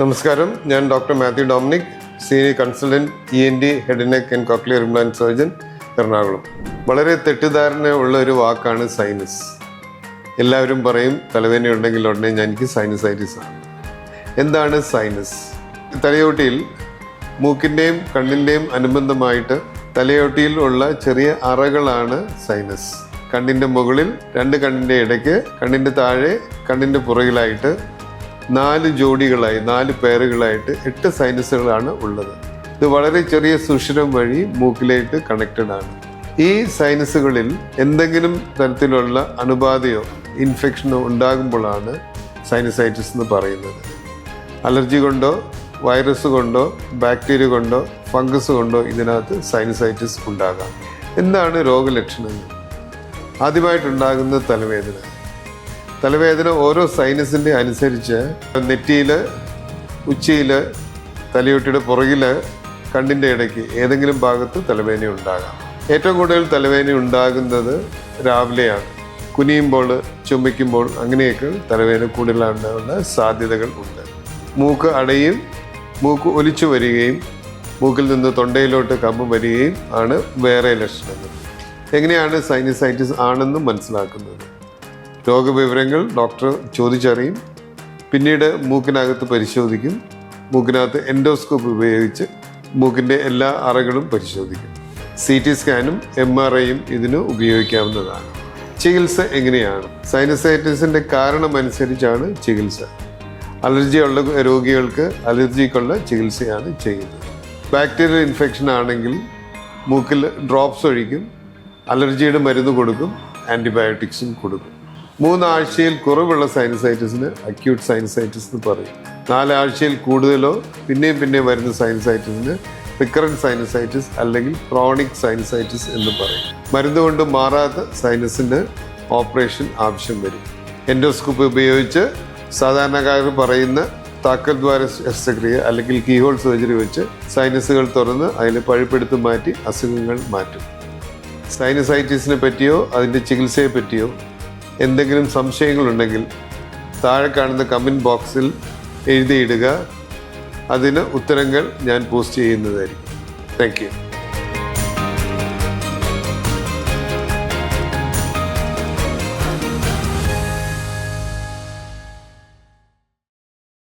നമസ്കാരം. ഞാൻ doctor Mathew Dominic senior consultant E N T head neck and cochlear implant surgeon Ernakulam. വളരെ തെറ്റിദ്ധാരണ ഉള്ള ഒരു വാക്കാണ് സൈനസ് എല്ലാവരും പറയും തലവേദന ഉണ്ടെങ്കിൽ ഉടനെ ഞാൻ എനിക്ക് സൈനസൈറ്റിസ് ആണ്. എന്താണ് സൈനസ് തലയോട്ടിയിൽ മൂക്കിന്റെയും കണ്ണിന്റെയും അനുബന്ധമായിട്ട് തലയോട്ടിയിൽ ഉള്ള ചെറിയ അറകളാണ് സൈനസ് കണ്ണിന്റെ മുകളിൽ രണ്ട് കണ്ണിന്റെ ഇടയ്ക്ക് കണ്ണിന്റെ താഴെ കണ്ണിന്റെ പുറകിലായിട്ട് നാല് ജോഡികളായി നാല് പേറുകളായിട്ട് എട്ട് സൈനസുകളാണ് ഉള്ളത്. ഇത് വളരെ ചെറിയ സുഷിരം വഴി മൂക്കിലേക്ക് കണക്റ്റഡ് ആണ്. ഈ സൈനസുകളിൽ എന്തെങ്കിലും തരത്തിലുള്ള അണുബാധയോ ഇൻഫെക്ഷനോ ഉണ്ടാകുമ്പോഴാണ് സൈനസൈറ്റിസ് എന്ന് പറയുന്നത്. അലർജി കൊണ്ടോ വൈറസ് കൊണ്ടോ ബാക്ടീരിയ കൊണ്ടോ ഫംഗസ് കൊണ്ടോ ഇതിനകത്ത് സൈനസൈറ്റിസ് ഉണ്ടാകാം. എന്താണ് രോഗലക്ഷണങ്ങൾ? ആദ്യമായിട്ടുണ്ടാകുന്ന തലവേദന. തലവേദന ഓരോ സൈനസിന്റെ അനുസരിച്ച് നെറ്റിയിൽ ഉച്ചയിൽ തലയൊട്ടിയുടെ പുറകിൽ കണ്ണിന്റെ ഇടയ്ക്ക് ഏതെങ്കിലും ഭാഗത്ത് തലവേദന ഉണ്ടാകാം. ഏറ്റവും കൂടുതൽ തലവേദന ഉണ്ടാകുന്നത് രാവിലെയാണ്. കുനിയുമ്പോൾ ചുമയ്ക്കുമ്പോൾ അങ്ങനെയൊക്കെ തലവേദന കൂടുതലാണ്ടാവുന്ന സാധ്യതകൾ ഉണ്ട്. മൂക്ക് അടയും മൂക്ക് ഒലിച്ചു വരികയും മൂക്കിൽ നിന്ന് തൊണ്ടയിലോട്ട് കമ്പ് വരികയും ആണ് വേറെ ലക്ഷണങ്ങൾ. എങ്ങനെയാണ് സൈനസൈറ്റിസ് ആണെന്ന് മനസ്സിലാക്കുന്നത്? രോഗവിവരങ്ങൾ ഡോക്ടർ ചോദിച്ചറിയും. പിന്നീട് മൂക്കിനകത്ത് പരിശോധിക്കും. മൂക്കിനകത്ത് എൻഡോസ്കോപ്പ് ഉപയോഗിച്ച് മൂക്കിന്റെ എല്ലാ അറകളും പരിശോധിക്കും. സി ടി സ്കാനും എം ആർ ഐയും ഇതിന് ഉപയോഗിക്കാവുന്നതാണ്. ചികിത്സ എങ്ങനെയാണ്? സൈനസൈറ്റിസിന്റെ കാരണമനുസരിച്ചാണ് ചികിത്സ. അലർജിയുള്ള രോഗികൾക്ക് അലർജിക്കുള്ള ചികിത്സയാണ് ചെയ്യുന്നത്. ബാക്ടീരിയൽ ഇൻഫെക്ഷൻ ആണെങ്കിൽ മൂക്കിൽ ഡ്രോപ്സ് ഒഴിക്കും. അലർജിയുടെ മരുന്ന് കൊടുക്കും. ആന്റിബയോട്ടിക്സും കൊടുക്കും. മൂന്നാഴ്ചയിൽ കുറവുള്ള സൈനസൈറ്റിസിന് അക്യൂട്ട് സൈനസൈറ്റിസ് എന്ന് പറയും. നാലാഴ്ചയിൽ കൂടുതലോ പിന്നെയും പിന്നെയും വരുന്ന സൈനസൈറ്റിസിന് റിക്കറന്റ് സൈനസൈറ്റിസ് അല്ലെങ്കിൽ ക്രോണിക് സൈനസൈറ്റിസ് എന്ന് പറയും. മരുന്ന് കൊണ്ട് മാറാത്ത സൈനസിന് ഓപ്പറേഷൻ ആവശ്യം വരും. എൻഡോസ്കോപ്പ് ഉപയോഗിച്ച് സാധാരണക്കാർ പറയുന്ന താക്കൽ ദ്വാര ശസ്ത്രക്രിയ അല്ലെങ്കിൽ കീഹോൾ സർജറി വെച്ച് സൈനസുകൾ തുറന്ന് അതിനെ പഴുപ്പെടുത്ത് മാറ്റി അസുഖങ്ങൾ മാറ്റും. സൈനസൈറ്റിസിനെ പറ്റിയോ അതിന്റെ ചികിത്സയെ പറ്റിയോ എന്തെങ്കിലും സംശയങ്ങളുണ്ടെങ്കിൽ താഴെ കാണുന്ന കമന്റ് ബോക്സിൽ എഴുതിയിടുക. അതിന് ഉത്തരങ്ങൾ ഞാൻ പോസ്റ്റ് ചെയ്യുന്നതായിരിക്കും. Thank you